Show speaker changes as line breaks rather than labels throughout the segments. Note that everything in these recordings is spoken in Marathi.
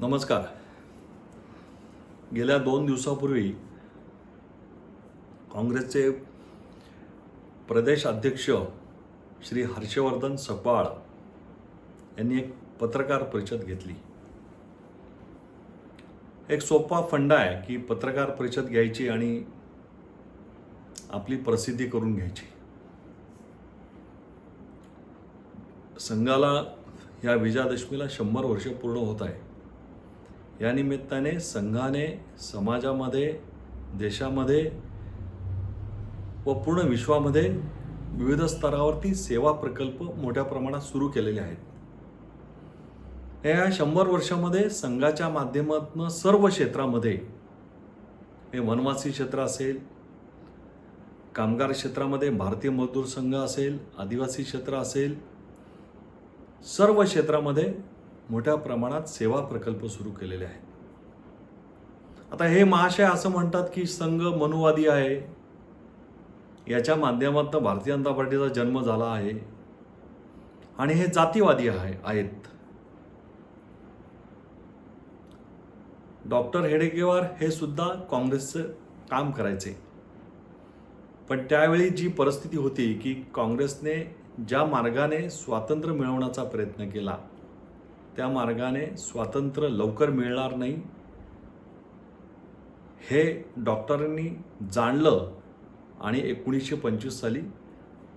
नमस्कार. गेल्या दोन दिवसापूर्वी काँग्रेसचे प्रदेश अध्यक्ष श्री हर्षवर्धन सपाळ यांनी एक पत्रकार परिषद घेतली. एक सोपा फंडा आहे की पत्रकार परिषद घ्यायची आणि आपली प्रसिद्धी करून घ्यायची. संघाला या विजयादशमीला शंभर वर्ष पूर्ण होत आहे. या निमित्ताने संघाने समाजामध्ये देशामध्ये व पूर्ण विश्वामध्ये विविध स्तरावरती सेवा प्रकल्प मोठ्या प्रमाणात सुरू केलेले आहेत. या शंभर वर्षामध्ये संघाच्या माध्यमातून सर्व क्षेत्रामध्ये हे वनवासी क्षेत्र असेल कामगार क्षेत्रामध्ये भारतीय मजदूर संघ असेल आदिवासी क्षेत्र असेल सर्व क्षेत्रामध्ये मोठ्या प्रमाणात सेवा प्रकल्प सुरू केलेले आहेत. आता हे महाशय असं म्हणतात की संघ मनुवादी आहे. याच्या माध्यमातून भारतीय जनता पार्टीचा जन्म झाला आहे. आणि हे जातीवादी आहे आहेत. डॉक्टर हेडेकेवार हे सुद्धा काँग्रेसचं काम करायचे. पण त्यावेळी जी परिस्थिती होती की काँग्रेसने ज्या मार्गाने स्वातंत्र्य मिळवण्याचा प्रयत्न केला त्या मार्गाने स्वातंत्र्य लवकर मिळणार नाही. हे डॉक्टरांनी जाणलं आणि एकोणीसशे पंचवीस साली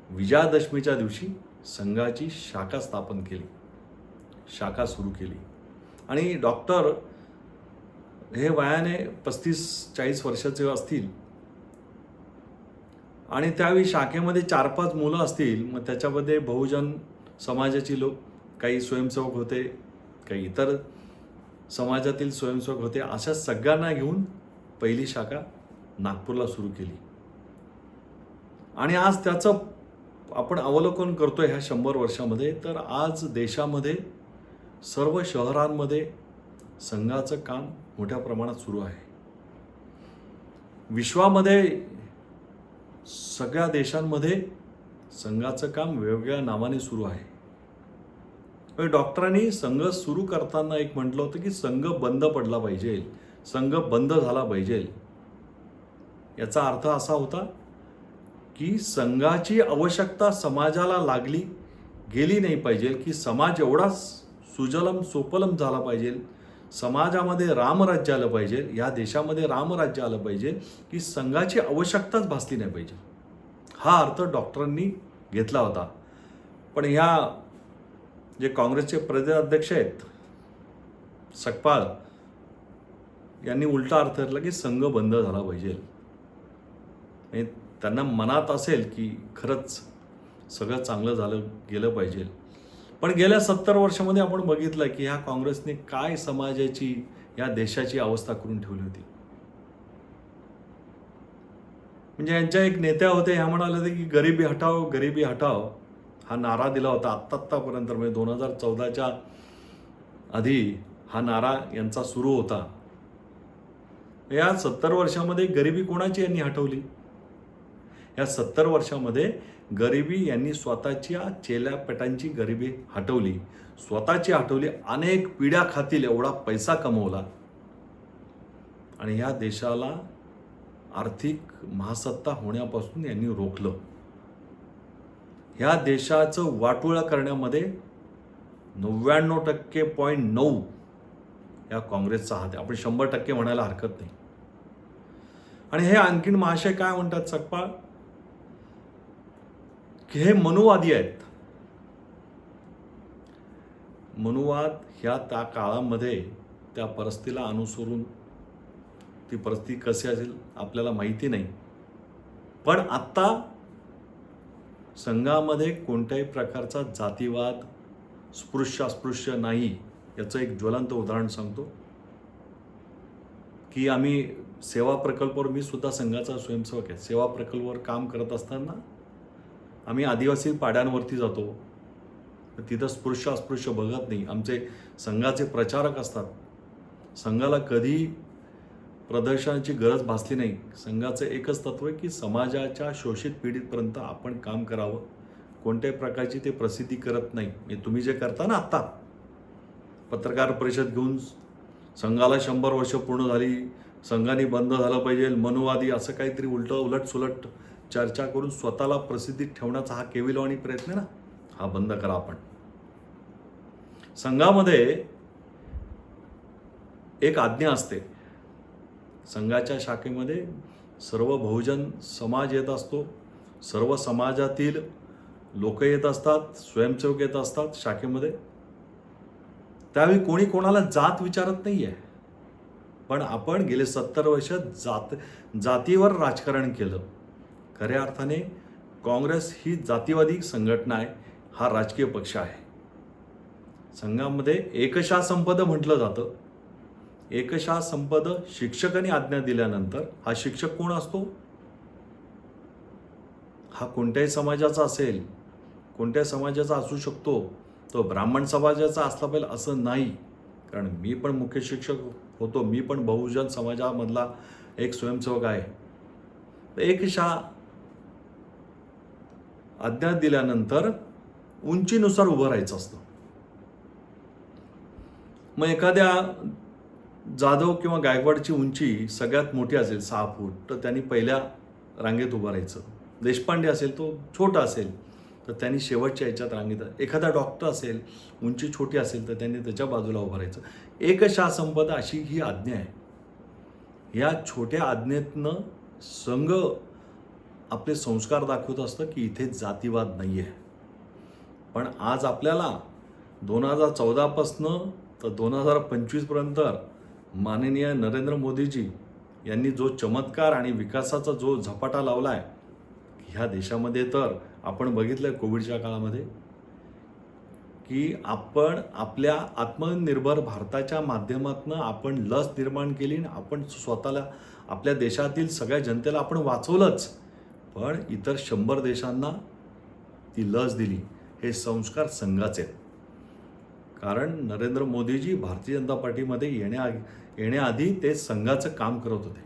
विजयादशमीच्या दिवशी संघाची शाखा स्थापन केली. शाखा सुरू केली. आणि डॉक्टर हे वयाने पस्तीस चाळीस वर्षाचे असतील आणि त्यावेळी शाखेमध्ये चार पाच मुलं असतील मग त्याच्यामध्ये बहुजन समाजाची लोक काही स्वयंसेवक होते काही इतर समाजातील स्वयंसेवक होते अशा सगळ्यांना घेऊन पहिली शाखा नागपूरला सुरू केली. आणि आज त्याचं आपण अवलोकन करतोय ह्या शंभर वर्षामध्ये. तर आज देशामध्ये सर्व शहरांमध्ये संघाचं काम मोठ्या प्रमाणात सुरू आहे. विश्वामध्ये सगळ्या देशांमध्ये संघाचं काम वेगवेगळ्या नावाने सुरू आहे. म्हणजे डॉक्टरांनी संघ सुरू करताना एक म्हटलं होतं की संघ बंद पडला पाहिजे. संघ बंद झाला पाहिजे. याचा अर्थ असा होता की संघाची आवश्यकता समाजाला लागली गेली नाही पाहिजे की समाज एवढा सुजलम सोपलम झाला पाहिजे. समाजामध्ये रामराज्य आलं पाहिजे. या देशामध्ये रामराज्य आलं पाहिजे की संघाची आवश्यकताच भासली नाही पाहिजे. हा अर्थ डॉक्टरांनी घेतला होता. पण ह्या जे काँग्रेसचे प्रदेशाध्यक्ष आहेत सकपाळ यांनी उलटा अर्थ धरला की संघ बंद झाला पाहिजे. त्यांना मनात असेल की खरंच सगळं चांगलं झालं गेलं पाहिजे. पण गेल्या सत्तर वर्षामध्ये आपण बघितलं की ह्या काँग्रेसने काय समाजाची या देशाची अवस्था करून ठेवली होती. म्हणजे यांच्या एक नेत्या होते ह्या म्हणाले होते की गरिबी हटाव गरिबी हटाव हा नारा दिला होता आत्ता आत्तापर्यंत म्हणजे दोन हजार चौदाच्या आधी हा नारा यांचा सुरू होता. या सत्तर वर्षामध्ये गरिबी कोणाची यांनी हटवली? या सत्तर वर्षामध्ये गरिबी यांनी स्वतःच्या चेल्यापटांची गरिबी हटवली. स्वतःची हटवली अनेक पिढ्या खातील एवढा पैसा कमवला. आणि या देशाला आर्थिक महासत्ता होण्यापासून यांनी रोखलं. ह्या देशाचं वाटोळं करण्यामध्ये नव्याण्णव टक्के पॉईंट नऊ या काँग्रेसचा हात आहे. आपण शंभर टक्के म्हणायला हरकत नाही. आणि हे आणखीन महाशय काय म्हणतात सकपाळ की हे मनुवादी आहेत. मनुवाद ह्या त्या काळामध्ये त्या परिस्थितीला अनुसरून ती परिस्थिती कशी असेल आपल्याला माहिती नाही. पण आत्ता संघामध्ये कोणत्याही प्रकारचा जातीवाद स्पृश्य अस्पृश्य नाही याचं एक ज्वलंत उदाहरण सांगतो. की आम्ही सेवा प्रकल्पावर मी सुद्धा संघाचा स्वयंसेवक आहे. सेवा प्रकल्पावर काम करत असताना आम्ही आदिवासी पाड्यांवरती जातो. तिथं स्पृश्य अस्पृश्य बघत नाही. आमचे संघाचे प्रचारक असतात. संघाला कधी प्रदर्शनाची गरज भासली नाही. संघाचं एकच तत्व आहे की समाजाच्या शोषित पिढीतपर्यंत आपण काम करावं. कोणत्याही प्रकारची ते प्रसिद्धी करत नाही. म्हणजे तुम्ही जे करता ना आत्ता? पत्रकार परिषद घेऊन संघाला शंभर वर्ष पूर्ण झाली. संघाने बंद झालं पाहिजे. मनुवादी असं काहीतरी उलट उलट सुलट चर्चा करून स्वतःला प्रसिद्धीत ठेवण्याचा हा केविलवाणी प्रयत्न ना? हा बंद करा आपण. संघामध्ये एक आज्ञा असते. संघाच्या शाखेमध्ये सर्व बहुजन समाज येत असतो. सर्व समाजातील लोक येत असतात स्वयंसेवक येत असतात शाखेमध्ये. त्यावेळी कोणी कोणाला जात विचारत नाही आहे पण आपण गेले सत्तर वर्ष जात जातीवर राजकारण केलं. खऱ्या अर्थाने काँग्रेस ही जातीवादी संघटना आहे हा राजकीय पक्ष आहे. संघामध्ये एकशा संपद म्हटलं जातं. एकशा संपद शिक्षकांनी आज्ञा दिल्यानंतर हा शिक्षक कोण असतो? हा कोणत्याही समाजाचा असेल कोणत्या समाजाचा असू शकतो तो ब्राह्मण समाजाचा असला पाहिजे असं नाही. कारण मी पण मुख्य शिक्षक होतो मी पण बहुजन समाजामधला एक स्वयंसेवक आहे. तर एक शा आज्ञा दिल्यानंतर उंचीनुसार उभं राहायचं असतं. मग एखाद्या जाधव किंवा गायकवाडची उंची सगळ्यात मोठी असेल सहा फूट तर त्यांनी पहिल्या रांगेत उभं राहायचं. देशपांडे असेल तो छोटा असेल तर त्यांनी शेवटच्या याच्यात रांगेत एखादा डॉक्टर असेल उंची छोटी असेल तर त्यांनी त्याच्या बाजूला उभं राहायचं. एकशा संपदा अशी ही आज्ञा आहे. या छोट्या आज्ञेतनं संघ आपले संस्कार दाखवत असतं की इथे जातीवाद नाही आहे पण आज आपल्याला दोन हजार चौदापासनं तर दोन हजार पंचवीसपर्यंत माननीय नरेंद्र मोदीजी यांनी जो चमत्कार आणि विकासाचा जो झपाटा लावला आहे ह्या देशामध्ये तर आपण बघितलं कोविडच्या काळामध्ये की आपण आपल्या आत्मनिर्भर भारताच्या माध्यमातून आपण लस निर्माण केली आणि आपण स्वतःला आपल्या देशातील सगळ्या जनतेला आपण वाचवलंच. पण इतर शंभर देशांना ती लस दिली. हे संस्कार संघाचे आहेत. कारण नरेंद्र मोदीजी भारतीय जनता पार्टीमध्ये येण्या येण्याआधी ते संघाचं काम करत होते.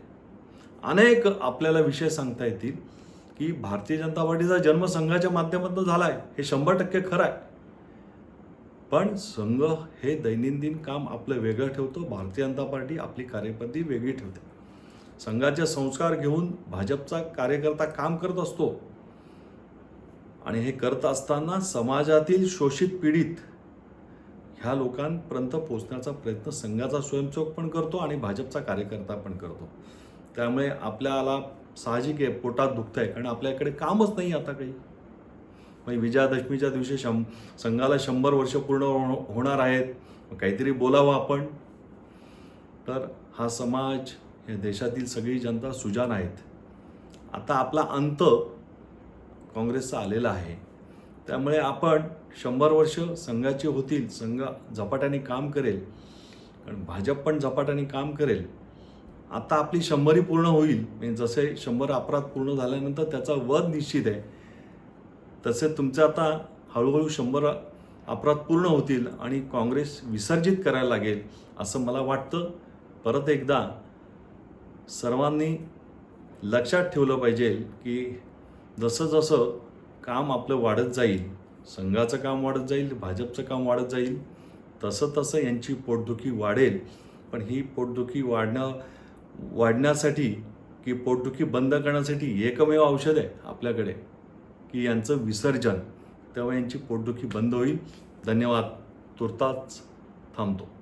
अनेक आपल्याला विषय सांगता येतील की भारतीय जनता पार्टीचा जन्म संघाच्या माध्यमातून झाला आहे हे शंभर टक्के खरं आहे पण संघ हे दैनंदिन काम आपलं वेगळं ठेवतो भारतीय जनता पार्टी आपली कार्यपद्धती वेगळी ठेवते. संघाचे संस्कार घेऊन भाजपचा कार्यकर्ता काम करत असतो. आणि हे करत असताना समाजातील शोषित पीडित ह्या लोकांपर्यंत पोहोचण्याचा प्रयत्न संघाचा स्वयंसेवक पण करतो आणि भाजपचा कार्यकर्ता पण करतो. त्यामुळे आपल्याला साहजिक आहे पोटात दुखत आहे कारण आपल्याकडे कामच नाही आता काही. मग विजयादशमीच्या दिवशी शं संघाला शंभर वर्ष पूर्ण हो- होणार आहेत. मग काहीतरी बोलावं आपण. तर हा समाज या देशातील सगळी जनता सुजान आहेत. आता आपला अंत काँग्रेसचा आलेला आहे. त्यामुळे आपण शंभर वर्ष संघाचे होतील संघ झपाट्याने काम करेल कारण भाजप पण झपाट्याने काम करेल. आता आपली शंभरी पूर्ण होईल. म्हणजे जसे शंभर अपराध पूर्ण झाल्यानंतर त्याचा वध निश्चित आहे. तसे तुमचे आता हळूहळू शंभर अपराध पूर्ण होतील आणि काँग्रेस विसर्जित करायला लागेल असं मला वाटतं. परत एकदा सर्वांनी लक्षात ठेवलं पाहिजे की जसं जसं काम आपलं वाढत जाईल संघाचं काम वाढत जाईल भाजपचं काम वाढत जाईल तसं तसं यांची पोटदुखी वाढेल. पण ही पोटदुखी वाढणं वाढण्यासाठी की पोटदुखी बंद करण्यासाठी एकमेव औषध आहे आपल्याकडे की यांचं विसर्जन. तेव्हा यांची पोटदुखी बंद होईल. धन्यवाद. तुर्ताच थांबतो.